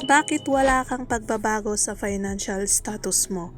Bakit wala kang pagbabago sa financial status mo?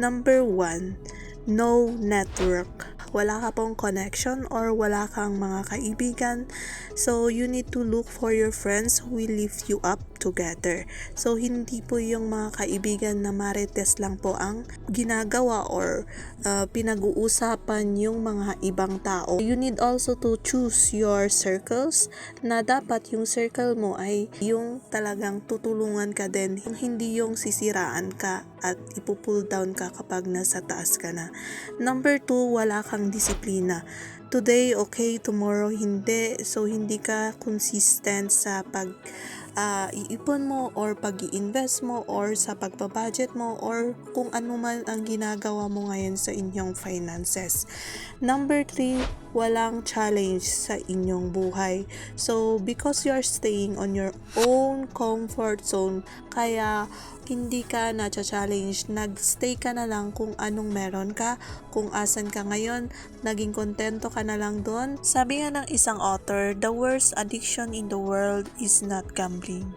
Number one, no network. Wala ka pong connection or wala kang mga kaibigan. So, you need to look for your friends who will lift you up together. So, hindi po yung mga kaibigan na marites lang po ang ginagawa or uh, pinag-uusapan yung mga ibang tao. You need also to choose your circles na dapat yung circle mo ay yung talagang tutulungan ka din. Hindi yung sisiraan ka at ipupull down ka kapag nasa taas ka na. Number two, wala kang disiplina. Today, okay, tomorrow, hindi. So, hindi ka consistent sa pag ah, iipon mo or pag invest mo or sa pagbabudget mo or kung ano man ang ginagawa mo ngayon sa inyong finances. Number three, walang challenge sa inyong buhay. So, because you're staying on your own comfort zone, kaya hindi ka na-challenge, nag-stay ka na lang kung anong meron ka, kung asan ka ngayon, naging kontento ka na lang doon. Sabi nga ng isang author, the worst addiction in the world is not gambling.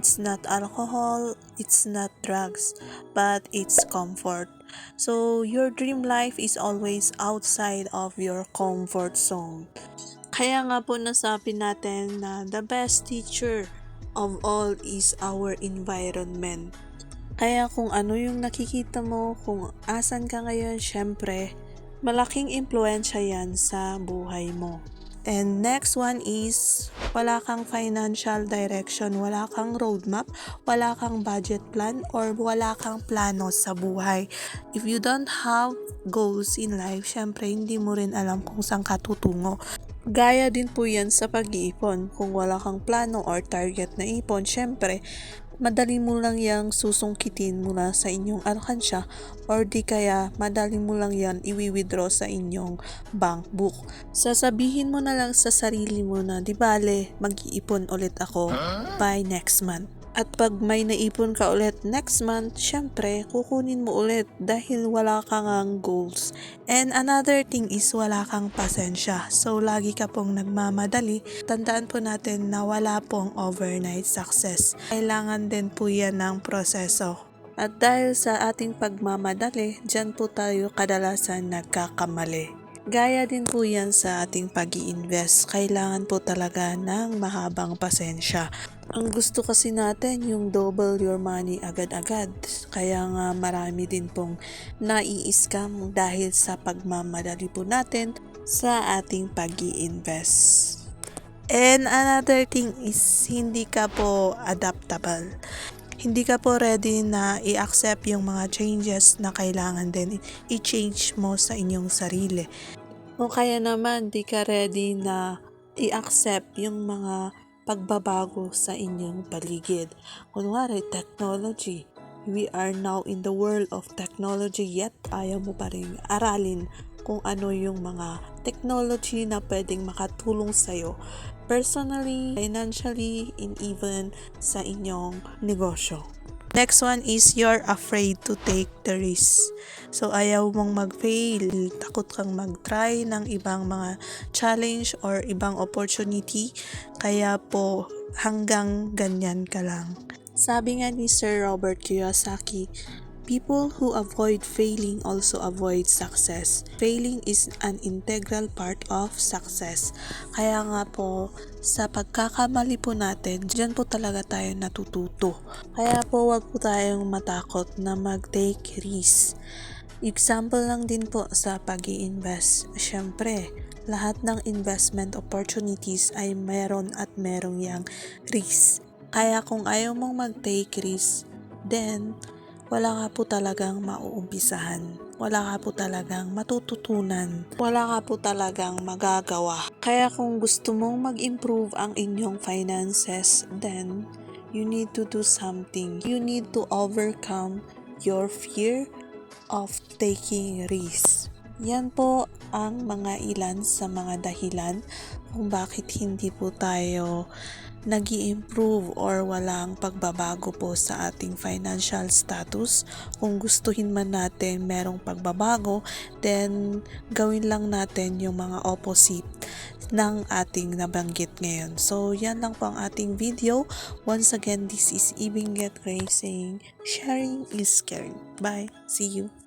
It's not alcohol, it's not drugs, but it's comfort. So, your dream life is always outside of your comfort zone. Kaya nga po nasabi natin na the best teacher of all is our environment. Kaya kung ano yung nakikita mo, kung asan ka ngayon, syempre, malaking impluensya yan sa buhay mo. And next one is, wala kang financial direction, wala kang roadmap, wala kang budget plan, or wala kang plano sa buhay. If you don't have goals in life, syempre hindi mo rin alam kung saan ka tutungo. Gaya din po yan sa pag-iipon. Kung wala kang plano or target na ipon, syempre, madali mo lang yang susungkitin mula sa inyong alkansya or di kaya madali mo lang yan iwi-withdraw sa inyong bank book. Sasabihin mo na lang sa sarili mo na di bale mag-iipon ulit ako by next month. At pag may naipon ka ulit next month, syempre, kukunin mo ulit dahil wala kang ang goals. And another thing is wala kang pasensya. So, lagi ka pong nagmamadali. Tandaan po natin na wala pong overnight success. Kailangan din po yan ng proseso. At dahil sa ating pagmamadali, dyan po tayo kadalasan nagkakamali. Gaya din po yan sa ating pag invest Kailangan po talaga ng mahabang pasensya. Ang gusto kasi natin yung double your money agad-agad. Kaya nga marami din pong nai-scam dahil sa pagmamadali po natin sa ating pag invest And another thing is hindi ka po adaptable hindi ka po ready na i-accept yung mga changes na kailangan din i-change mo sa inyong sarili. O kaya naman, di ka ready na i-accept yung mga pagbabago sa inyong paligid. Kunwari, technology. We are now in the world of technology yet ayaw mo pa rin aralin kung ano yung mga technology na pwedeng makatulong sa'yo personally, financially, and even sa inyong negosyo. Next one is you're afraid to take the risk. So, ayaw mong mag-fail. Takot kang mag-try ng ibang mga challenge or ibang opportunity. Kaya po, hanggang ganyan ka lang. Sabi nga ni Sir Robert Kiyosaki, People who avoid failing also avoid success. Failing is an integral part of success. Kaya nga po, sa pagkakamali po natin, dyan po talaga tayo natututo. Kaya po wag po tayong matakot na mag-take risk. Example lang din po sa pag invest Siyempre, lahat ng investment opportunities ay meron at merong yang risk. Kaya kung ayaw mong mag-take risk, then wala ka po talagang mauumpisahan. Wala ka po talagang matututunan. Wala ka po talagang magagawa. Kaya kung gusto mong mag-improve ang inyong finances, then you need to do something. You need to overcome your fear of taking risks. Yan po ang mga ilan sa mga dahilan kung bakit hindi po tayo nag improve or walang pagbabago po sa ating financial status. Kung gustuhin man natin merong pagbabago, then gawin lang natin yung mga opposite ng ating nabanggit ngayon. So, yan lang po ang ating video. Once again, this is Ibinget Gray saying, sharing is caring. Bye. See you.